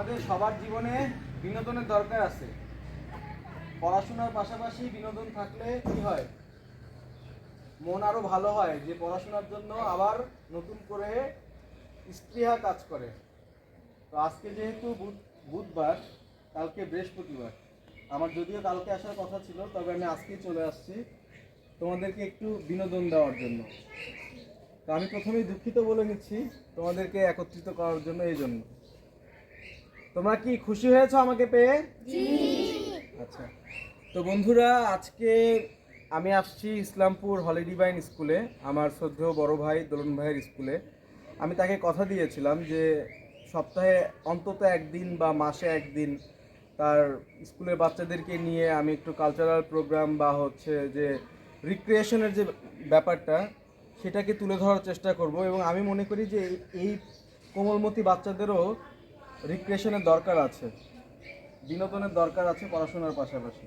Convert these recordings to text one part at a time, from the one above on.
আমাদের সবার জীবনে বিনোদনের দরকার আছে। পড়াশোনার পাশাপাশি বিনোদন থাকলে কি হয়? মন আরও ভালো হয় যে পড়াশোনার জন্য আবার নতুন করে স্পৃহা কাজ করে। তো আজকে যেহেতু বুধ- বুধবার, কালকে বৃহস্পতিবার। আমার যদিও কালকে আসার কথা ছিল, তবে আমি আজকেই চলে আসছি তোমাদেরকে একটু বিনোদন দেওয়ার জন্য। তো আমি প্রথমেই দুঃখিত বলে নিচ্ছি তোমাদেরকে একত্রিত করার জন্য এই জন্য। তোমরা কি খুশি হয়েছো আমাকে পেয়ে? আচ্ছা। তো বন্ধুরা আজকে আমি আসছি ইসলামপুর হলিডিভাইন স্কুলে আমার শ্রদ্ধেয় বড় ভাই দোলন ভাইয়ের স্কুলে। আমি তাকে কথা দিয়েছিলাম যে সপ্তাহে অন্তত একদিন বা মাসে একদিন তার স্কুলের বাচ্চাদেরকে নিয়ে আমি একটু কালচারাল প্রোগ্রাম বা হচ্ছে যে রিক্রিয়েশনের যে ব্যাপারটা সেটাকে তুলে ধরার চেষ্টা করব। এবং আমি মনে করি যে এই- এই কোমলমতি বাচ্চাদেরও রিক্রিয়েশনের দরকার আছে বিনোদনের দরকার আছে পড়াশোনার পাশাপাশি।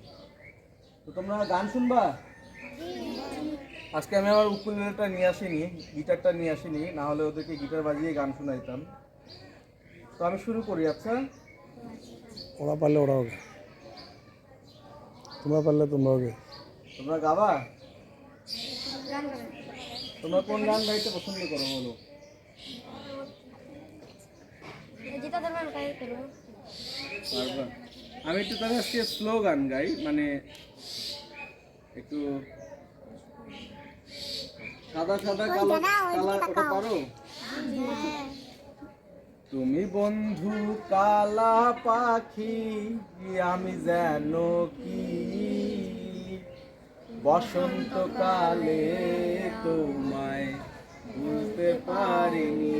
তো তোমরা গান শুনবা? আজকে আমি আমার উকুলেলেটা নিয়ে আসিনি গিটারটা নিয়ে আসিনি না হলে ওদেরকে গিটার বাজিয়ে গান শোনাইতাম। তো আমি শুরু করি আচ্ছা? ওরা পারলে ওরা হবে তোমরা পারলে তোমরা হবে তোমরা গাবা? তোমরা কোন গান গাইতে পছন্দ করো বলো যেটা তোমার কাজ করব পারবা? আমি একটু তাহলে আজকে স্লো গান গাই মানে একটু সাদা সাদা কালো কালা ওটা পারো? তুমি বন্ধু কালা পাখি আমি যেন কি? বসন্তকালে তোমায় বুঝতে পারিনি।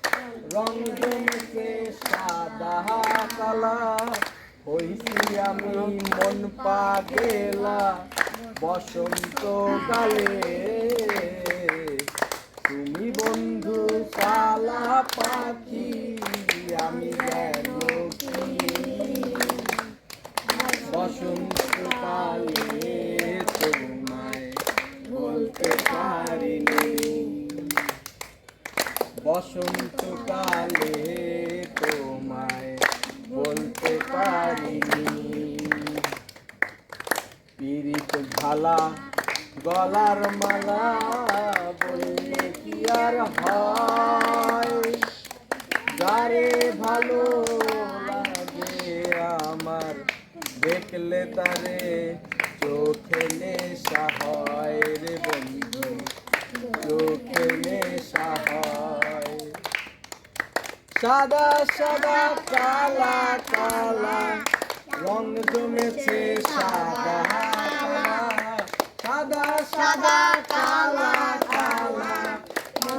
রং জমেছে সাদা কালা হইছি আমি মন পাগেলা বসন্ত কালে। তুমি বন্ধু কালা পাখি বসন্তকালে তোমায় বলতে পারিনি। পিরিত ভালা গলার মালা বললে কি আর হয়? যারে ভালো লাগে আমার, দেখলে তারে চোখে নেশা হয় রে বন্ধু। চোখে নেশা সাদা সাদা কালা কালা। রং জমেছে সাদা সাদা। সাদা কালা কালা।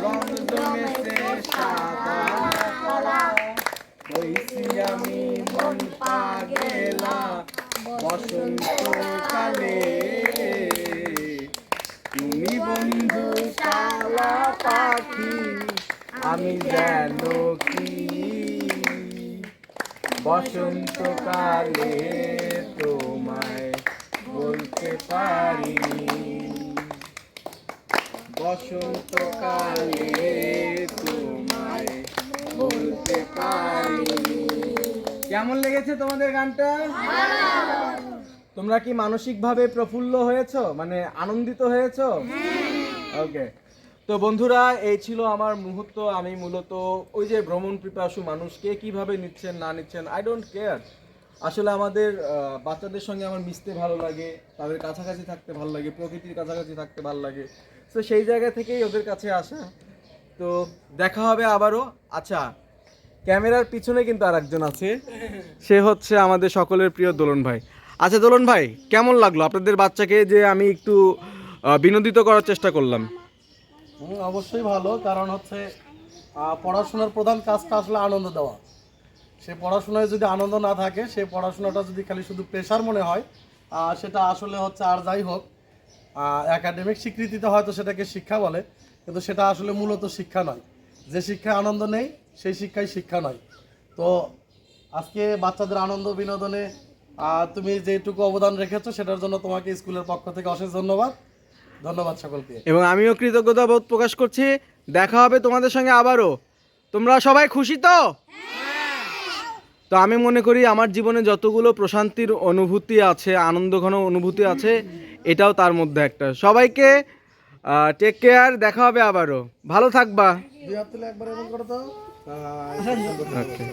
রং জমেছে সাদা, কালা। হইছি আমি মন পাগেলা, বসন্তকালে। তুমি বন্ধু কালা পাখি, আমি যেন কি বসন্তকালে তোমায় বলতে পারিনি বসন্তকালে তোমায় বলতে পারিনি কেমন লেগেছে তোমাদের গানটা? তোমরা কি মানসিকভাবে প্রফুল্ল হয়েছো? মানে আনন্দিত হয়েছো? ওকে তো বন্ধুরা, এই ছিল আমার মুহূর্ত। আমি মূলত ওই যে ভ্রমণ পিপাসু মানুষ কে কীভাবে নিচ্ছেন, না নিচ্ছেন আই ডোন্ট কেয়ার আসলে আমাদের বাচ্চাদের সঙ্গে আমার মিশতে ভালো লাগে, তাদের কাছাকাছি থাকতে ভালো লাগে, প্রকৃতির কাছাকাছি থাকতে ভালো লাগে। তো সেই জায়গা থেকেই ওদের কাছে আসা। তো দেখা হবে আবারও। আচ্ছা ক্যামেরার পিছনে কিন্তু আর একজন আছে। সে হচ্ছে আমাদের সকলের প্রিয় দোলন ভাই। আচ্ছা দোলন ভাই, কেমন লাগল? আপনাদের বাচ্চাকে যে আমি একটু বিনোদিত করার চেষ্টা করলাম। অবশ্যই ভালো, কারণ হচ্ছে পড়াশোনার প্রধান কাজটা আসলে আনন্দ দেওয়া। সে পড়াশোনায় যদি আনন্দ না থাকে, সে পড়াশোনাটা যদি খালি শুধু প্রেশার মনে হয় সেটা আসলে হচ্ছে আর যাই হোক একাডেমিক স্বীকৃতিতে হয়তো সেটাকে শিক্ষা বলে, কিন্তু সেটা আসলে মূলত শিক্ষা নয়। যে শিক্ষায় আনন্দ নেই, সেই শিক্ষাই শিক্ষা নয়। তো, আজকে বাচ্চাদের আনন্দ বিনোদনে তুমি যেটুকু অবদান রেখেছো, সেটার জন্য তোমাকে স্কুলের পক্ষ থেকে অশেষ ধন্যবাদ। ধন্যবাদ সকলকে। এবং আমিও কৃতজ্ঞতা বোধ প্রকাশ করছি। দেখা হবে তোমাদের সঙ্গে আবারও। তোমরা সবাই খুশি তো? তো আমি মনে করি আমার জীবনে যতগুলো প্রশান্তির অনুভূতি আছে আনন্দঘন অনুভূতি আছে এটাও তার মধ্যে একটা। সবাইকে টেক কেয়ার দেখা হবে আবারও। ভালো থাকবা। একবার এমন করো তো। ওকে